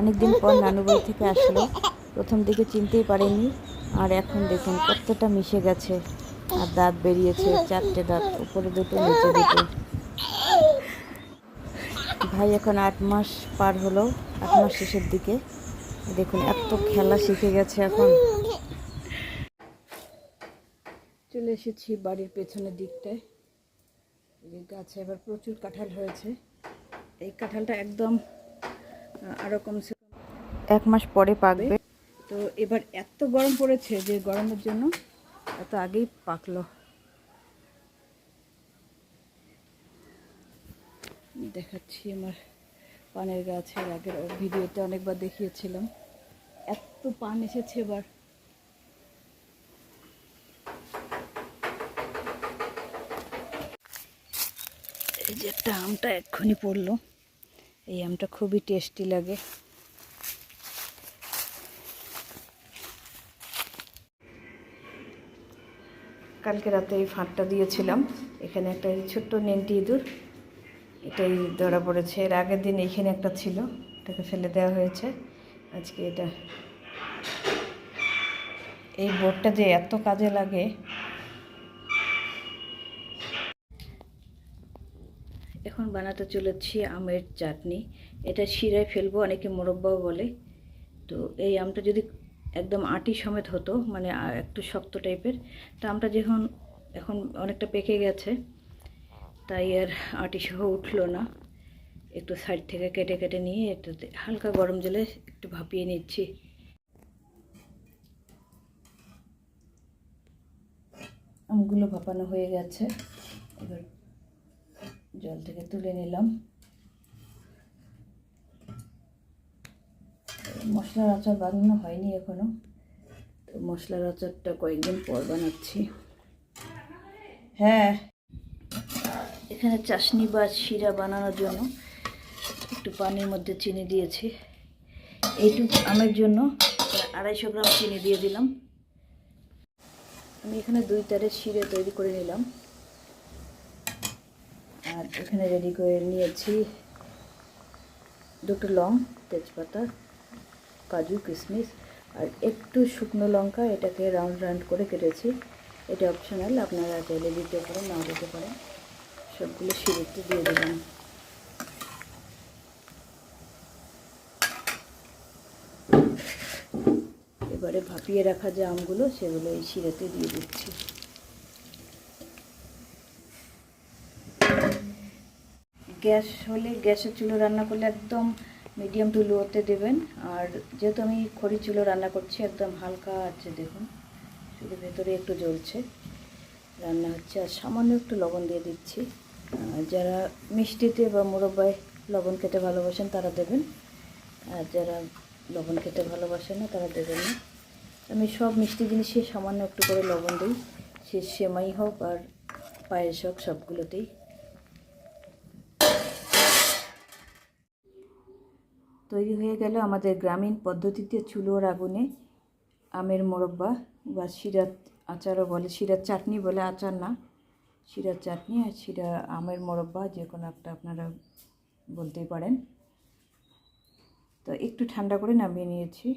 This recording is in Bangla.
অনেকদিন পর নানু বাড়ি থেকে আসলো। প্রথম দিকে চিনতেই পারেনি আর এখন দেখুন কতটা মিশে গেছে। আর দাঁত বেরিয়েছে, চারটে দাঁত, উপরে দুটো, নিচে দুটো। ভাই এখন আট মাস পার হলো, আট মাস শেষের দিকে। দেখুন, এত খেলা শিখে গেছে এখন। চলে এসেছি বাড়ির পেছনের দিকটায়। গাছে এবার প্রচুর কাঁঠাল হয়েছে। এই কাঁঠালটা একদম আহ, আরও কমসে কম এক মাস পরে পাকবে। তো এবার এত গরম পড়েছে যে গরমের জন্য এত আগেই পাকলো। দেখাচ্ছি আমার পানের গাছের আগের ভিডিওতে অনেকবার দেখিয়েছিলাম। এত পান এসেছে এবার। এই যে একটা আমটা এক্ষুনি পড়ল। এই আমটা খুবই টেস্টি লাগে। কালকে রাতে এই ফাঁদটা দিয়েছিলাম। এখানে একটা ছোট্ট নেংটি ইঁদুর, এটাই ধরা পড়েছে। এর আগের দিন এইখানে একটা ছিল, এটাকে ফেলে দেওয়া হয়েছে। আজকে এটা এই বোর্ডটা যে এত কাজে লাগে এখন বানাতে চলেছি আমের চাটনি। এটা শিরায় ফেলব, অনেকে মোরব্বাও বলে। তো এই আমটা যদি একদম আটি সমেত হতো মানে একটু শক্ত টাইপের, তা আমটা যখন, এখন অনেকটা পেকে গেছে, তাই আর আটি সহ উঠল না। একটু সাইড থেকে কেটে কেটে নিয়ে এটাতে হালকা গরম জলে একটু ভাপিয়ে নিচ্ছি। আমগুলো ভাপানো হয়ে গেছে। এবার জল থেকে তুলে নিলাম। মশলার আচার বানানো হয়নি এখনও। তো মশলার আচারটা কয়েকদিন পর বানাচ্ছি। হ্যাঁ এখানে চাশনি বা শিরা বানানোর জন্য একটু পানির মধ্যে চিনি দিয়েছি। এইটুকু আমের জন্য আড়াইশো গ্রাম চিনি দিয়ে দিলাম। আমি এখানে দুই তারের শিরে তৈরি করে নিলাম। এখানে রেডি করে নিয়েছি দুটো লং তেজপাতা, কাজু কিশমিশ আর একটু শুকনো লঙ্কা, এটাকে রাউন্ড রাউন্ড করে কেটেছি। এটা অপশনাল আপনারা চাইলে দিতে পারেন, নাও দিতে পারেন। সবগুলো সিঁড়িতে দিয়ে দিলাম। এবারে ভাপিয়ে রাখা যে আমগুলো, সেগুলো এই শিরাতে দিয়ে দিচ্ছি। গ্যাস হলে গ্যাসের চুলো রান্না করলে একদম মিডিয়াম টু লোতে দেবেন। আর যেহেতু আমি খড়ি চুলো রান্না করছি, একদম হালকা আছে দেখুন। শুধু ভেতরে একটু জ্বলছে, রান্না হচ্ছে। আর সামান্য একটু লবণ দিয়ে দিচ্ছি। যারা মিষ্টিতে বা মোরব্বায় লবণ খেতে ভালোবাসেন, তারা দেবেন। আর যারা লবণ খেতে ভালোবাসেন না, তারা দেবেন না। আমি সব মিষ্টি জিনিসে সামান্য একটু করে লবণ দিই। সে সেমাই হোক আর পায়েস হোক, সবগুলোতেই। তৈরি হয়ে গেল আমাদের গ্রামীণ পদ্ধতিতে চুলোর আগুনে আমের মোরব্বা বা শিরাত আচারও বলে, শিরার চাটনি বলে, আচার না, শিরার চাটনি আর শিরা আমের মোরব্বা যে কোনো একটা আপনারা বলতেই পারেন। তো একটু ঠান্ডা করে নামিয়ে নিয়েছি।